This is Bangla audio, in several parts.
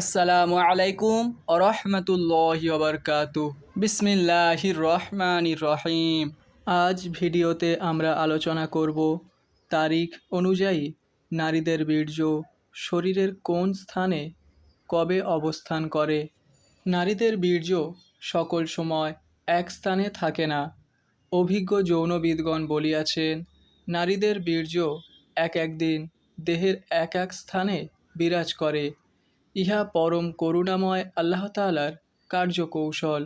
আসসালামু আলাইকুম আরহামতুল্লাহ বারকাতু বিসমিল্লাহির রহমানির রহিম। আজ ভিডিওতে আমরা আলোচনা করব তারিখ অনুযায়ী নারীদের বীর্য শরীরের কোন স্থানে কবে অবস্থান করে। নারীদের বীর্য সকল সময় এক স্থানে থাকে না। অভিজ্ঞ যৌনবিদগণ বলিয়াছেন, নারীদের বীর্য এক একদিন দেহের এক এক স্থানে বিরাজ করে। ইহা পরম করুণাময় আল্লাহ তাআলার কার্যকৌশল।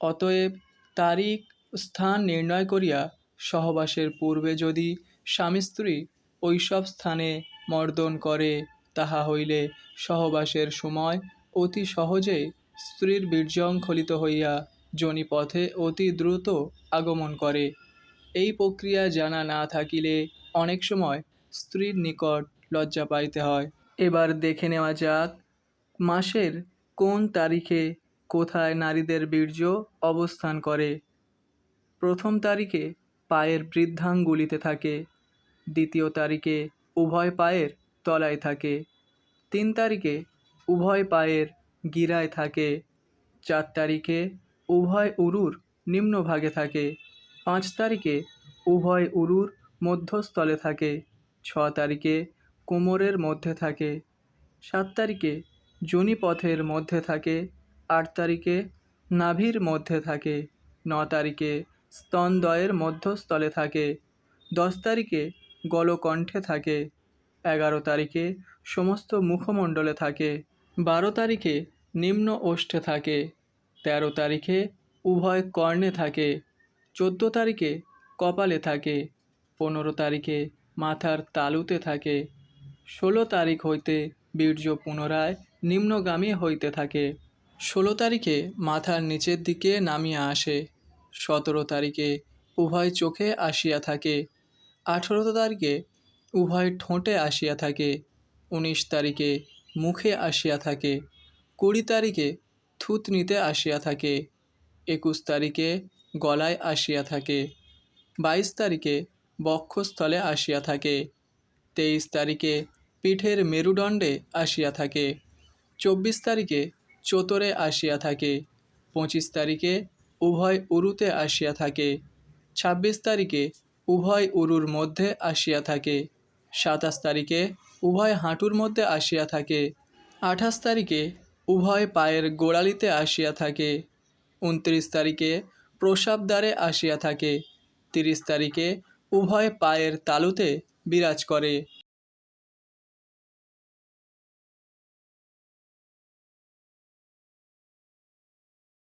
অতএব তারিখ, স্থান নির্ণয় করিয়া সহবাসের পূর্বে যদি স্বামী স্ত্রী ওইসব স্থানে মর্দন করে, তাহা হইলে সহবাসের সময় অতি সহজেই স্ত্রীর বীর্যঙ্খলিত হইয়া যোনিপথে অতি দ্রুত আগমন করে। এই প্রক্রিয়া জানা না থাকিলে অনেক সময় স্ত্রীর নিকট লজ্জা পাইতে হয়। এবার দেখে নেওয়া যাক মাসের কোন তারিখে কোথায় নারীদের বীর্য অবস্থান করে? প্রথম তারিখে পায়ের বৃদ্ধাঙ্গুলিতে থাকে, দ্বিতীয় তারিখে উভয় পায়ের তলায় থাকে, তিন তারিখে উভয় পায়ের গিরায় থাকে, চার তারিখে উভয় উরুর নিম্নভাগে থাকে, পাঁচ তারিখে উভয় উরুর মধ্যস্থলে থাকে, ছ তারিখে কোমরের মধ্যে থাকে, সাত তারিখে যোনিপথের মধ্যে থাকে, আট তারিখে নাভির মধ্যে থাকে, ন তারিখে স্তনদ্বয়ের মধ্যস্থলে থাকে, দশ তারিখে গলকণ্ঠে থাকে, এগারো তারিখে সমস্ত মুখমণ্ডলে থাকে, বারো তারিখে নিম্ন ওষ্ঠে থাকে, তেরো তারিখে উভয় কর্ণে থাকে, চোদ্দ তারিখে কপালে থাকে, পনেরো তারিখে মাথার তালুতে থাকে, ষোলো তারিখ হইতে বীর্য পুনরায় নিম্নগামী হইতে থাকে। ষোলো তারিখে মাথার নিচের দিকে নামিয়া আসে। সতেরো তারিখে উভয় চোখে আসিয়া থাকে। আঠেরো তারিখে উভয় ঠোঁটে আসিয়া থাকে। উনিশ তারিখে মুখে আসিয়া থাকে। কুড়ি তারিখে থুতনিতে আসিয়া থাকে। একুশ তারিখে গলায় আসিয়া থাকে। বাইশ তারিখে বক্ষস্থলে আসিয়া থাকে। তেইশ তারিখে পিঠের মেরুদণ্ডে আসিয়া থাকে। চব্বিশ তারিখে চোতরে আসিয়া থাকে। পঁচিশ তারিখে উভয় উরুতে আসিয়া থাকে। ছাব্বিশ তারিখে উভয় উরুর মধ্যে আসিয়া থাকে। সাতাশ তারিখে উভয় হাঁটুর মধ্যে আসিয়া থাকে। আঠাশ তারিখে উভয় পায়ের গোড়ালিতে আসিয়া থাকে। উনত্রিশ তারিখে প্রসাবদ্বারে আসিয়া থাকে। তিরিশ তারিখে উভয় পায়ের তালুতে বিরাজ করে।